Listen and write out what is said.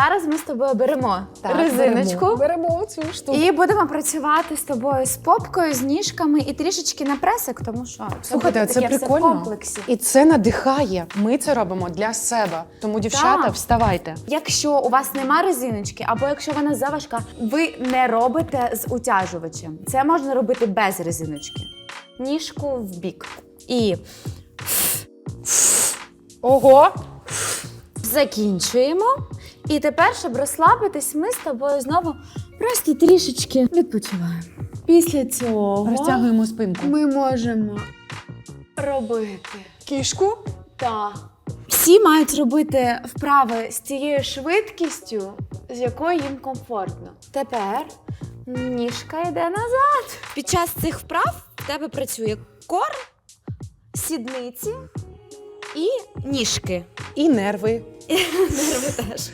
зараз ми з тобою беремо резиночку. Беремо, беремо цю штуку. І будемо працювати з тобою з попкою, з ніжками і трішечки на пресик, тому що Слухайте, це в прикольно. комплексі. І це надихає. Ми це робимо для себе. Тому, дівчата, Так. вставайте. Якщо у вас нема резиночки, або якщо вона заважка, ви не робите з утяжувачем. Це можна робити без резиночки. Ніжку в бік. І Ого! Закінчуємо. І тепер, щоб розслабитись, ми з тобою знову просто трішечки відпочиваємо. Після цього Розтягуємо спинку. ми можемо робити Кішку. та. Всі мають робити вправи з тією швидкістю, з якою їм комфортно. Тепер ніжка йде назад. Під час цих вправ в тебе працює кор, сідниці і ніжки. І нерви. Нерви теж.